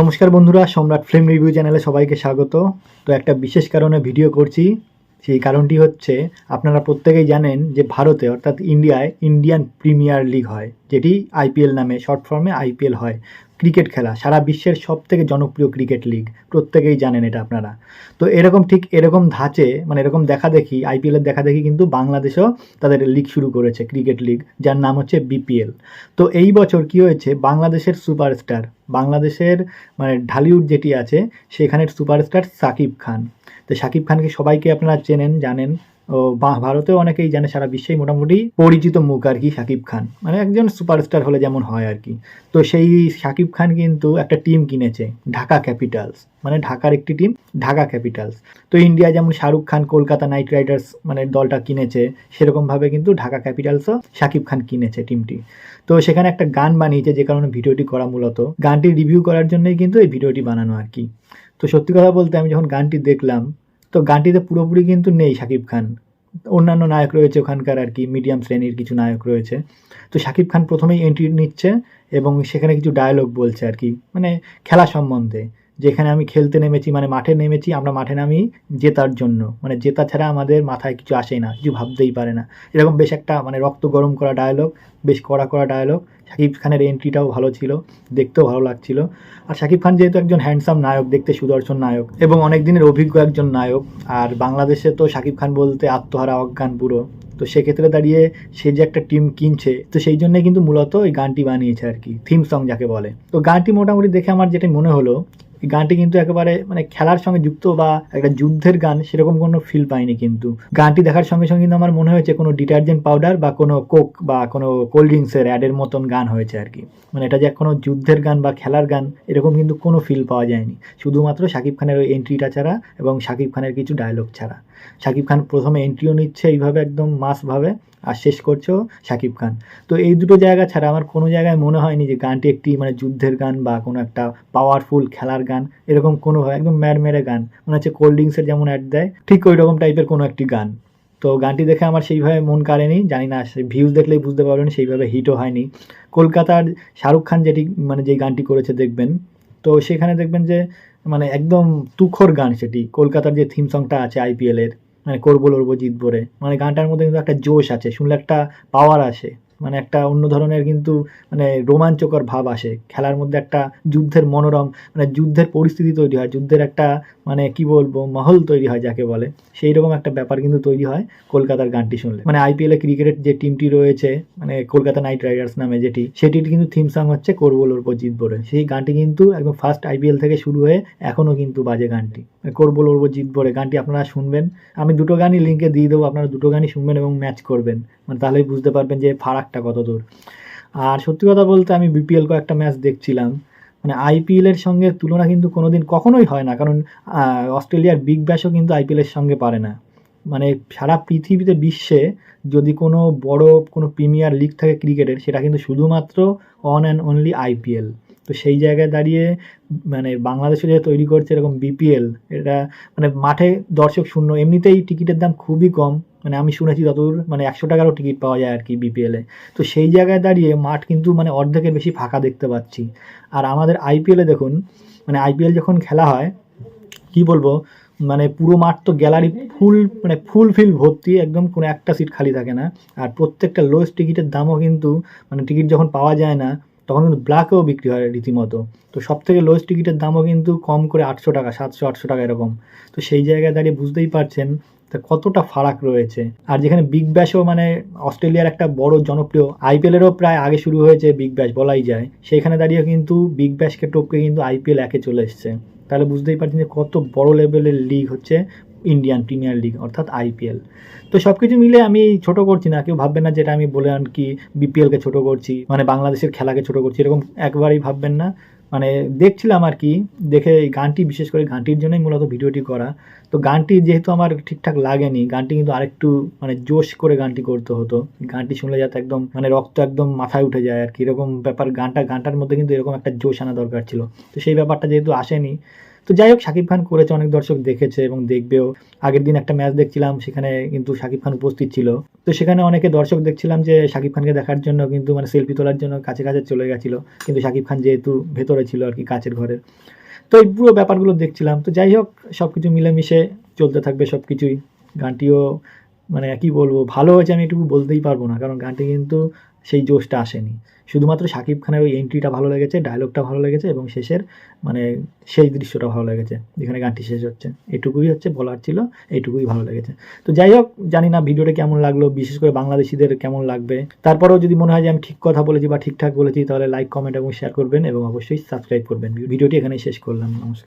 নমস্কার বন্ধুরা, সম্রাট ফিল্ম রিভিউ চ্যানেলে সবাইকে স্বাগত। তো একটা বিশেষ কারণে ভিডিও করছি, সেই কারণটি হচ্ছে আপনারা প্রত্যেকেই জানেন যে ভারতে, অর্থাৎ ইন্ডিয়ায়, ইন্ডিয়ান প্রিমিয়ার লিগ হয়, যেটি আইপিএল নামে, শর্ট ফর্মে আইপিএল হয়। ক্রিকেট খেলা, সারা বিশ্বের সব থেকে জনপ্রিয় ক্রিকেট লিগ, প্রত্যেকেই জানেন এটা আপনারা। তো এরকম ঠিক এরকম ধাঁচে মানে এরকম দেখা দেখি আইপিএলের দেখা দেখি কিন্তু বাংলাদেশও তাদের লিগ শুরু করেছে, ক্রিকেট লিগ, যার নাম হচ্ছে বিপিএল তো এই বছর কি হয়েছে, বাংলাদেশের সুপারস্টার, বাংলাদেশের মানে ঢালিউড যেটি আছে, সেখানের সুপারস্টার সাকিব খান। তো সাকিব খানকে সবাইকে আপনারা চেনেন, জানেন ভারতেও অনেকেই জানে সারা বিশ্বেই মোটামুটি পরিচিত মুখ আর কি সাকিব খান। মানে একজন সুপারস্টার হলে যেমন হয় আর কি। তো সেই সাকিব খান কিন্তু একটা টিম কিনেছে, ঢাকা ক্যাপিটালস মানে ঢাকার একটি টিম ঢাকা ক্যাপিটালস তো ইন্ডিয়া যেমন শাহরুখ খান কলকাতা নাইট রাইডার্স মানে দলটা কিনেছে, সেরকমভাবে কিন্তু ঢাকা ক্যাপিটালসও সাকিব খান কিনেছে টিমটি তো সেখানে একটা গান বানিয়েছে, যে কারণে ভিডিওটি করা মূলত। গানটি রিভিউ করার জন্যই কিন্তু এই ভিডিওটি বানানো আর কি। তো সত্যি কথা বলতে আমি যখন গানটি দেখলাম তো গানটিতে পুরোপুরি কিন্তু নেই শাকিব খান। অন্যান্য নায়ক রয়েছে ওখানকার আর কি, মিডিয়াম শ্রেণির কিছু নায়ক রয়েছে। তো শাকিব খান প্রথমেই এন্ট্রি নিচ্ছে এবং সেখানে কিছু ডায়লগ বলছে আর কি মানে খেলা সম্বন্ধে। যেখানে আমি খেলতে নেমেছি মানে মাঠে নেমেছি, আমরা মাঠে নামি জেতার জন্য। মানে জেতা ছাড়া আমাদের মাথায় কিছু আসেই না, কিছু ভাবতেই পারে না। এরকম বেশ একটা মানে রক্ত গরম করা ডায়লগ বেশ কড়া কড়া ডায়লগ শাকিব খানের এন্ট্রিটাও ভালো ছিল, দেখতেও ভালো লাগছিল। আর শাকিব খান যেহেতু একজন হ্যান্ডসাম নায়ক, দেখতে সুদর্শন নায়ক, এবং অনেক দিনের অভিজ্ঞ একজন নায়ক, আর বাংলাদেশে তো শাকিব খান বলতে আত্মহারা অজ্ঞান পুরো। তো সেক্ষেত্রে দাঁড়িয়ে সে যে একটা টিম কিনছে, তো সেই জন্যই কিন্তু মূলত এই গানটি বানিয়েছে আর কি থিম সং যাকে বলে। তো গানটি মোটামুটি দেখে আমার যেটা মনে হলো এই গানটি কিন্তু একেবারে মানে খেলার সঙ্গে যুক্ত বা একটা যুদ্ধের গান, সেরকম কোনো ফিল পাইনি কিন্তু। গানটি দেখার সঙ্গে সঙ্গে কিন্তু আমার মনে হয়েছে কোনো ডিটারজেন্ট পাউডার বা কোনো কোক বা কোনো কোল্ড ড্রিঙ্কসের অ্যাডের মতন গান হয়েছে আর কি। মানে এটা যে কোনো যুদ্ধের গান বা খেলার গান, এরকম কিন্তু কোনো ফিল পাওয়া যায়নি। শুধুমাত্র শাকিব খানের ওই এন্ট্রিটা ছাড়া এবং শাকিব খানের কিছু ডায়লগ ছাড়া। শাকিব খান প্রথমে এন্ট্রিও নিচ্ছে এইভাবে একদম মাসভাবে আর শেষ করছ শাকিব খান। তো এই দুটো জায়গা ছাড়া আমার কোনো জায়গায় মনে হয়নি যে গানটি একটি মানে যুদ্ধের গান বা কোনো একটা পাওয়ারফুল খেলার গান, এরকম কোনো একদম ম্যার মেরে গান। মনে হচ্ছে কোল্ড ড্রিঙ্কসের যেমন অ্যাড দেয়, ঠিক ওই রকম টাইপের কোনো একটি গান। তো গানটি দেখে আমার সেইভাবে মন কাড়েনি, জানি না ভিউজ দেখলেই বুঝতে পারবেন সেইভাবে হিটও হয়নি। কলকাতার শাহরুখ খান যেটি মানে যেই গানটি করেছে দেখবেন, তো সেখানে দেখবেন যে মানে একদম তুখর গান সেটি। কলকাতার যে থিম সংটা আছে আইপিএলের মানে করব লড়বো জিতবো রে। মানে গানটার মধ্যে কিন্তু একটা জোশ আছে, শুনলে একটা পাওয়ার আসে। মানে একটা অন্য ধরনের কিন্তু মানে রোমাঞ্চকর ভাব আসে। খেলার মধ্যে একটা যুদ্ধের মনোরম মানে যুদ্ধের পরিস্থিতি তৈরি হয়, যুদ্ধের একটা মানে কি বলব, মহল তৈরি হয় যাকে বলে। সেই রকম একটা ব্যাপার কিন্তু তৈরি হয় কলকাতার গানটি শুনলে। মানে আইপিএলে ক্রিকেটের যে টিমটি রয়েছে মানে কলকাতা নাইট রাইডার্স নামে যেটি, সেটির কিন্তু থিম সং হচ্ছে করব লড়বো জিতবো রে সেই গানটি কিন্তু একদম ফার্স্ট আইপিএল থেকে শুরু হয়ে এখনও কিন্তু বাজে গানটি। করব লড়বো জিতবো রে গানটি আপনারা শুনবেন। আমি দুটো গানই লিঙ্কে দিয়ে দেবো, আপনারা দুটো গানই শুনবেন এবং ম্যাচ করবেন। মানে তাহলেই বুঝতে পারবেন যে ফারাকটা কত দূর। আর সত্যি কথা বলতে আমি বিপিএল কয়েকটা ম্যাচ দেখছিলাম। মানে আইপিএল এর সঙ্গে তুলনা কিন্তু কোনোদিন কখনোই হয় না, কারণ অস্ট্রেলিয়ার বিগ ব্যাশও কিন্তু আইপিএল এর সঙ্গে পারে না। মানে সারা পৃথিবীতে বিশ্বে যদি কোনো বড় কোনো প্রিমিয়ার লিগ থাকে ক্রিকেটের, সেটা কিন্তু শুধুমাত্র অন অ্যান্ড অনলি আইপিএল তো সেই জায়গায় দাঁড়িয়ে মানে বাংলাদেশে যে তৈরি করছে এরকম বিপিএল এটা মানে মাঠে দর্শক শূন্য, এমনিতেই টিকিটের দাম খুবই কম। মানে আমি শুনেছি যতদূর মানে একশো টাকারও টিকিট পাওয়া যায় আর কি বিপিএলে তো সেই জায়গায় দাঁড়িয়ে মাঠ কিন্তু মানে অর্ধেকের বেশি ফাঁকা দেখতে পাচ্ছি। আর আমাদের আইপিএলে দেখুন মানে আইপিএল যখন খেলা হয়, কি বলব মানে পুরো মাঠ তো গ্যালারি ফুল মানে ফুল ফিল ভর্তি, একদম কোনো একটা সিট খালি থাকে না। আর প্রত্যেকটা লোয়েস্ট টিকিটের দামও কিন্তু মানে টিকিট যখন পাওয়া যায় না, তখন কিন্তু ব্ল্যাকেও বিক্রি হয় রীতিমতো। তো সব থেকে লোয়েস্ট টিকিটের দামও কিন্তু কম করে আটশো টাকা, সাতশো, আটশো টাকা এরকম। তো সেই জায়গায় দাঁড়িয়ে বুঝতেই পারছেন তা কতটা ফারাক রয়েছে? আর যেখানে বিগ ব্যাশও মানে অস্ট্রেলিয়ার একটা বড় জনপ্রিয় আইপিএলেরও প্রায় আগে শুরু হয়েছে বিগ ব্যাশ বলাই যায়। সেইখানে দাঁড়িয়ে কিন্তু বিগ ব্যাশকে টপকে কিন্তু আইপিএল একে চলে এসছে। তাহলে বুঝতেই পারছেন যে কত বড় লেভেলের লিগ হচ্ছে ইন্ডিয়ান প্রিমিয়ার লিগ অর্থাৎ আইপিএল তো সব কিছু মিলে আমি ছোট করছি না, কেউ ভাববেন না যেটা আমি বলে আর কি বিপিএলকে ছোট করছি মানে বাংলাদেশের খেলাকে ছোট করছি, এরকম একবারেই ভাববেন না। মানে দেখছিলাম আর কি, দেখে এই গানটি, বিশেষ করে গানটির জন্যই মূলত ভিডিওটি করা। তো গানটি যেহেতু আমার ঠিকঠাক লাগেনি, গানটি কিন্তু আরেকটু মানে জোশ করে গানটি করতে হতো। গানটি শুনলে যাতে একদম মানে রক্ত একদম মাথায় উঠে যায় আর কি। এরকম ব্যাপার, গানটা, গানটার মধ্যে কিন্তু এরকম একটা জোশ আনা দরকার ছিল। তো সেই ব্যাপারটা যেহেতু আসেনি তো যাই হোক, শাকিব খান করেছে, অনেক দর্শক দেখেছে এবং দেখবেও। আগের দিন একটা ম্যাচ দেখছিলাম, সেখানে কিন্তু শাকিব খান উপস্থিত ছিল। তো সেখানে অনেকে দর্শক দেখছিলাম যে শাকিব খানকে দেখার জন্য কিন্তু মানে সেলফি তোলার জন্য কাছে কাছে চলে গেছিল। কিন্তু শাকিব খান যেহেতু ভেতরে ছিল আর কি, কাচের ঘরের। তো এই পুরো ব্যাপারগুলো দেখছিলাম। তো যাই হোক সব কিছু মিলেমিশে চলতে থাকবে সব কিছুই গানটিও মানে কি বলব, ভালো হয়েছে আমি এটুকু বলতেই পারব না। কারণ গানটি কিন্তু সেই জোশটা আসেনি। শুধুমাত্র শাকিব খানের ওই এন্ট্রিটা ভালো লেগেছে ডায়লগটা ভালো লেগেছে এবং শেষের মানে সেই দৃশ্যটা ভালো লেগেছে, যেখানে গানটি শেষ হচ্ছে। এটুকুই হচ্ছে বলার ছিল এইটুকুই ভালো লেগেছে। তো যাই হোক, জানি না ভিডিওটা কেমন লাগল, বিশেষ করে বাংলাদেশিদের কেমন লাগবে। তারপরেও যদি মনে হয় যে আমি ঠিক কথা বলেছি বা ঠিকঠাক বলেছি, তাহলে লাইক কমেন্ট এবং শেয়ার করবেন এবং অবশ্যই সাবস্ক্রাইব করবেন। ভিডিওটি এখানেই শেষ করলাম, নমস্কার।